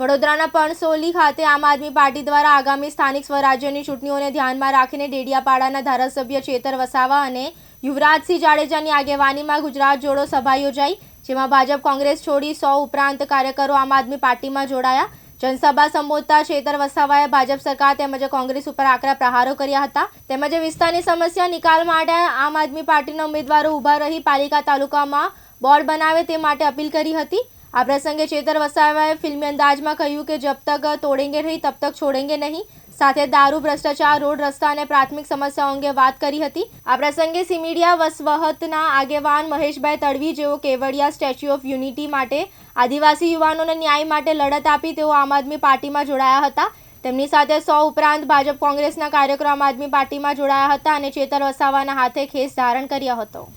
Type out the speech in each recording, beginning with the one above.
વડોદરાના પણસોલી ખાતે આમ આદમી પાર્ટી દ્વારા આગામી સ્થાનિક સ્વરાજ્યની ચૂંટણીઓને ધ્યાનમાં રાખીને ડેડિયાપાડાના ધારાસભ્ય ચેતર વસાવા અને યુવરાજસિંહ જાડેજાની આગેવાનીમાં ગુજરાત જોડો સભા યોજાઈ, જેમાં ભાજપ કોંગ્રેસ છોડી સો ઉપરાંત કાર્યકરો આમ આદમી પાર્ટીમાં જોડાયા. જનસભા સંબોધતા ચેતર વસાવાએ ભાજપ સરકાર તેમજ કોંગ્રેસ ઉપર આકરા પ્રહારો કર્યા હતા. તેમજ વિસ્તારની સમસ્યા નિકાલ માટે આમ આદમી પાર્ટીના ઉમેદવારો ઊભા રહી પાલિકા તાલુકામાં બોર્ડ બનાવે તે માટે અપીલ કરી હતી. આ પ્રસંગે ચેતર વસાવાએ ફિલ્મી અંદાજમાં કહ્યું કે જબ તક તોડેંગે નહીં, તબ તક છોડેંગે નહીં. સાથે દારૂ, ભ્રષ્ટાચાર, રોડ, રસ્તા અને પ્રાથમિક સમસ્યાઓ અંગે વાત કરી હતી. આ પ્રસંગે સિમીડિયા વસવહતના આગેવાન મહેશભાઈ તડવી જેઓ કેવડિયા સ્ટેચ્યુ ઓફ યુનિટી માટે આદિવાસી યુવાનોને ન્યાય માટે લડત આપી તેઓ આમ આદમી પાર્ટીમાં જોડાયા હતા. તેમની સાથે સો ઉપરાંત ભાજપ કોંગ્રેસના કાર્યકરો આમ આદમી પાર્ટીમાં જોડાયા હતા અને ચેતર વસાવાના હાથે ખેસ ધારણ કર્યો હતો.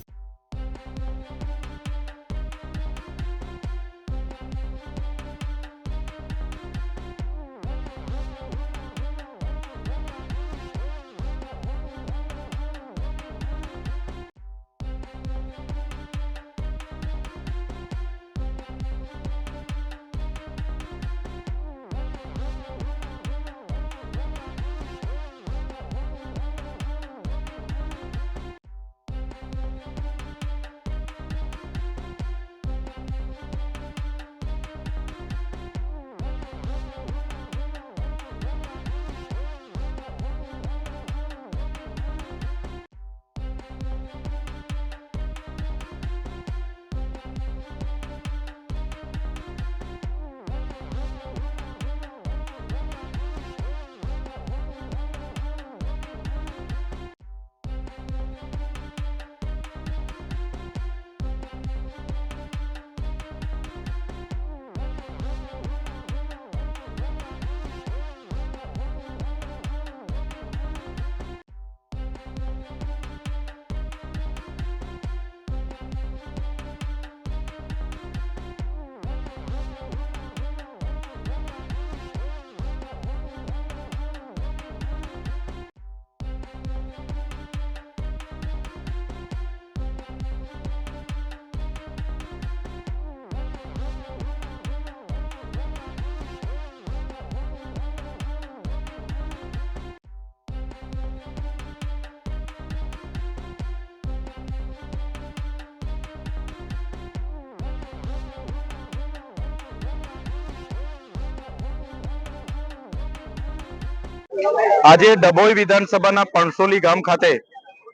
આજે ડભોઈ વિધાનસભાના પણસોલી ગામ ખાતે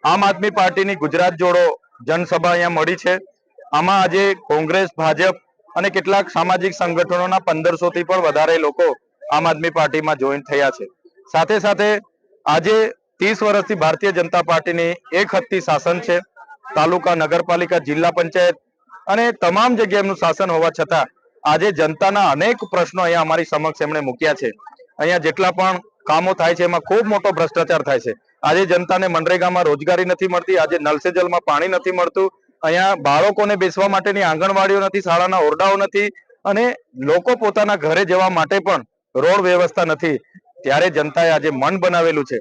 આમ આદમી પાર્ટીની ગુજરાત જોડો જનસભા અહીંયા મળી છે. આમાં આજે કોંગ્રેસ, ભાજપ અને કેટલાક સામાજિક સંગઠનોના પંદરસો થી પણ વધારે લોકો આમ આદમી પાર્ટીમાં જોઈન થયા છે. સાથે સાથે આજે ત્રીસ વર્ષથી ભારતીય જનતા પાર્ટીની એક હદથી શાસન છે. તાલુકા, નગરપાલિકા, જિલ્લા પંચાયત અને તમામ જગ્યાએ એમનું શાસન હોવા છતાં આજે જનતાના અનેક પ્રશ્નો અહીંયા અમારી સમક્ષ એમણે મૂક્યા છે. અહીંયા જેટલા પણ કામો થાય છે, એમાં ખૂબ મોટો ભ્રષ્ટાચાર થાય છે. આજે જનતાને મનરેગામાં રોજગારી નથી મળતી, આજે નલસે પાણી નથી મળતું, અહીંયા બાળકોને બેસવા માટેની આંગણવાડીઓ નથી, શાળાના ઓરડાઓ નથી, અને લોકો પોતાના ઘરે જવા માટે પણ રોડ વ્યવસ્થા નથી. ત્યારે જનતાએ આજે મન બનાવેલું છે.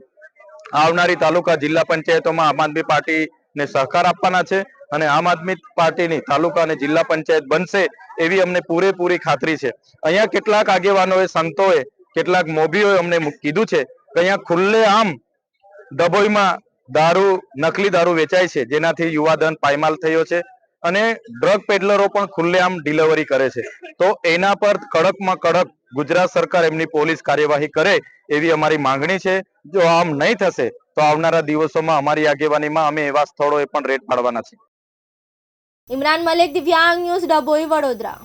આવનારી તાલુકા જિલ્લા પંચાયતોમાં આમ આદમી પાર્ટીને સહકાર આપવાના છે અને આમ આદમી પાર્ટીની તાલુકા અને જિલ્લા પંચાયત બનશે એવી અમને પૂરેપૂરી ખાતરી છે. અહીંયા કેટલાક આગેવાનોએ, સંતોએ કેટલાક મોભીઓએ અમને કીધું છે કે અહીંયા ખુલ્લે આમ ડભોઈમાં દારૂ, નકલી દારૂ વેચાય છે, જેનાથી યુવાધન પાયમાલ થયો છે અને ડ્રગ પેડલરો પણ ખુલ્લેઆમ ડિલિવરી કરે છે. તો એના પર કડકમાં કડક ગુજરાત સરકાર એમની પોલીસ કાર્યવાહી કરે એવી અમારી માંગણી છે. જો આમ નહીં થશે, તો આવનારા દિવસોમાં અમારી આગેવાનીમાં અમે એવા સ્થળોએ પણ રેડ પાડવાના છે ઇમરાન મલિક, દિવ્યાંગ ન્યૂઝ, ડભોઈ, વડોદરા.